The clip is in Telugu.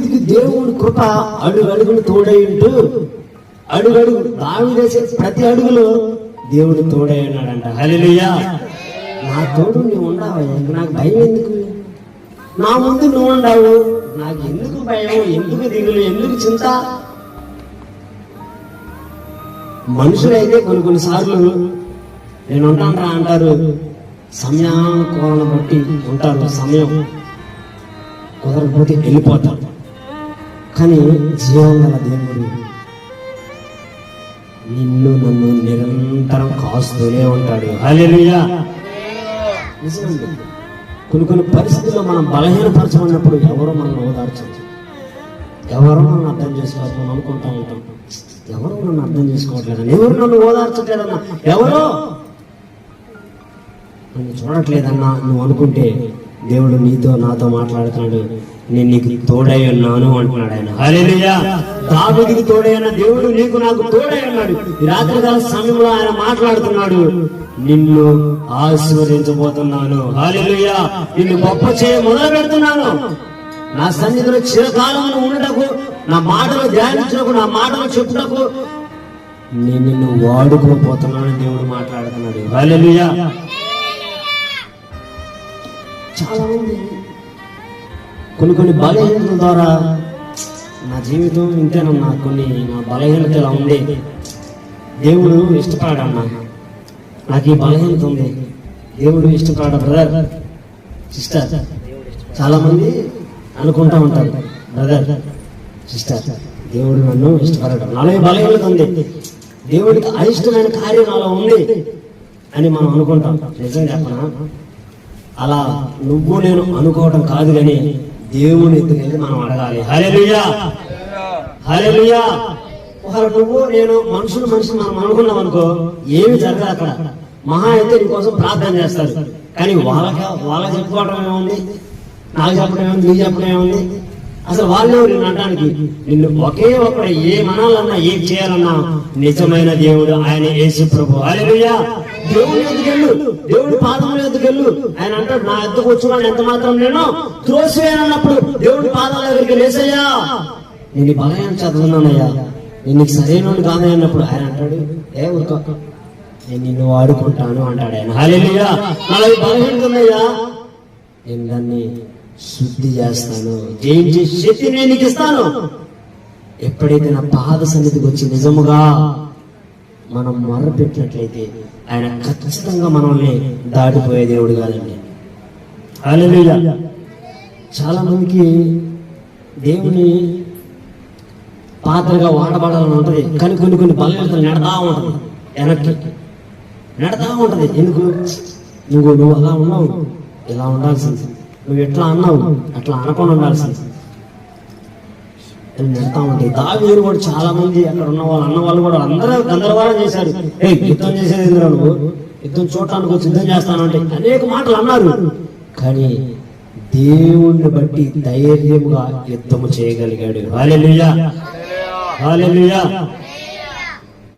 దేవుడు కృప అడుగు అడుగులు తోడై ఉంటూ అడుగు అడుగు దావి ప్రతి అడుగులో దేవుడు తోడై ఉన్నాడంట. హల్లెలూయా. నా తోడు నువ్వు ఉండవయ్యా నాకు భయం ఎందుకు? నా ముందు నువ్వు ఉండవు. నాకు ఎందుకు భయం ఎందుకు దిగులు? ఎందుకు చింత? మనుషులైతే కొన్ని కొన్ని సార్లు నేను ఉంటాను అంటారు. సమయానుకూలన బట్టి ఉంటారు. సమయం కుదరకపోతే వెళ్ళిపోతారు కానీ జీవం గల దేవుడు నిన్ను నన్ను నిరంతరం కాస్తూనే ఉంటాడు. హల్లెలూయా. నిజమండి. కొన్ని కొన్ని పరిస్థితుల్లో మనం బలహీనపరచమన్నప్పుడు ఎవరో మనం ఓదార్చదు ఎవరో మనం అర్థం చేసుకోవాలి అనుకుంటా ఉంటాం. ఎవరో నన్ను అర్థం చేసుకోవట్లేదన్న ఎవరు నన్ను ఓదార్చట్లేదన్నా? ఎవరో? నన్ను చూడట్లేదన్నా నువ్వు అనుకుంటే దేవుడు నీతో నాతో మాట్లాడుతున్నాడు. నేను నీకు తోడై ఉన్నాను అంటున్నాడు ఆయన. హల్లెలూయా. దావీదుకి తోడై ఉన్న దేవుడు నీకు నాకు తోడై ఉన్నాడు. రాత్రికాల సమయంలో ఆయన మాట్లాడుతున్నాడు. నిన్ను ఆశీర్వదించబోతున్నాను. హల్లెలూయా. నిన్ను గొప్ప చేయ మొదలు పెడుతున్నాను నా సన్నిధిలో చిరకాలంలో ఉండటకు నా మాటలు ధ్యానించటకు నా మాటలు చెప్పుటకు నేను నిన్ను వాడుకోపోతున్నానని దేవుడు మాట్లాడుతున్నాడు. హల్లెలూయా. చాలా కొన్ని కొన్ని బలహీనతల ద్వారా నా జీవితం ఇంతేనన్నా కొన్ని నా బలహీనత ఇలా ఉంది దేవుడు ఇష్టపడన్నా నాకు ఈ బలహీనత ఉంది. దేవుడు ఇష్టపడ బ్రదర్ సిస్టర్ చాలా మంది అనుకుంటా ఉంటారు బ్రదర్ సిస్టర్ దేవుడు నన్ను ఇష్టపడడం. నాలో బలహీనత ఉంది. దేవుడికి అయిష్టమైన కార్యం నాలో ఉంది అని మనం అనుకుంటాం. నిజంగా అలా నువ్వు నేను అనుకోవడం కాదు కానీ దేవుని ఎత్తుకెళ్ళి మనం అడగాలి. హల్లెలూయా. హల్లెలూయా. ఒకరు నువ్వు నేను మనుషులు మనుషులు మనం అనుకున్నాం అనుకో ఏమి జరగదు అక్కడ. మహా అయితే నీకోసం ప్రార్థన చేస్తారు. కానీ వాళ్ళకి వాళ్ళకి చెప్పుకోవడం ఏముంది? నాకు చెప్పడం ఏముంది? నీకు చెప్పడం ఏముంది? అసలు వాళ్ళే నిన్ను అనడానికి నిన్ను ఒకే ఒక్కడ ఏ మనాలన్నా ఏం చేయాలన్నా నిజమైన దేవుడు ఆయన యేసు ప్రభు హల్లెలూయా. దేవుని ఎదుకెళ్ళు దేవుడి పాదముల ఎదుకెళ్ళు ఆయన అంటాడు నా ఎద్దుకు వచ్చిన ఎంత మాత్రం నేను? త్రోసివేయనన్నప్పుడు దేవుడి పాదాల దగ్గరికి లేసయ్యా. నేను బలయాన్ని బలయం చదువుతున్నానయ్యా నేను నీకు సరైన కాదు అన్నప్పుడు ఆయన అంటాడు ఏ ఊరుకో నేను నిన్ను వాడుకుంటాను అంటాడు ఆయన. హల్లెలూయా. నాలో ఈ నేను దాన్ని శుద్ధి చేస్తాను. జయించి శక్తి నేను నీకు ఇస్తాను. ఎప్పుడైతే నా పాద సన్నిధికి వచ్చి నిజముగా మనం మొరపెట్టినట్లయితే ఆయన ఖచ్చితంగా మనల్ని దాటిపోయే దేవుడు కాదండి. హల్లెలూయా. చాలా మందికి దేవుని పాత్రగా వాడబడాలని ఉంటుంది కానీ కొన్ని కొన్ని బలహీనతలు నెడతా ఉంటుంది వెనక్కి. నెడతా ఉంటది. ఎందుకు? నువ్వు నువ్వు అలా ఉన్నావు. ఇలా ఉండాల్సింది. నువ్వు ఎట్లా అన్నావు? అట్లా అనకుండా ఉండాల్సింది. అని నెడతా ఉంటాయి దావీరు కూడా చాలా మంది అక్కడ ఉన్న వాళ్ళు అన్న వాళ్ళు కూడా అందరూ గందరగోళం చేశారు. ఏ యుద్ధం చేసేది నువ్వు? యుద్ధం చూడటానికి వచ్చి యుద్ధం చేస్తాను అంటే అనేక మాటలు అన్నారు. కానీ దేవుణ్ణి బట్టి ధైర్యముగా యుద్ధము చేయగలిగాడు. Hallelujah hallelujah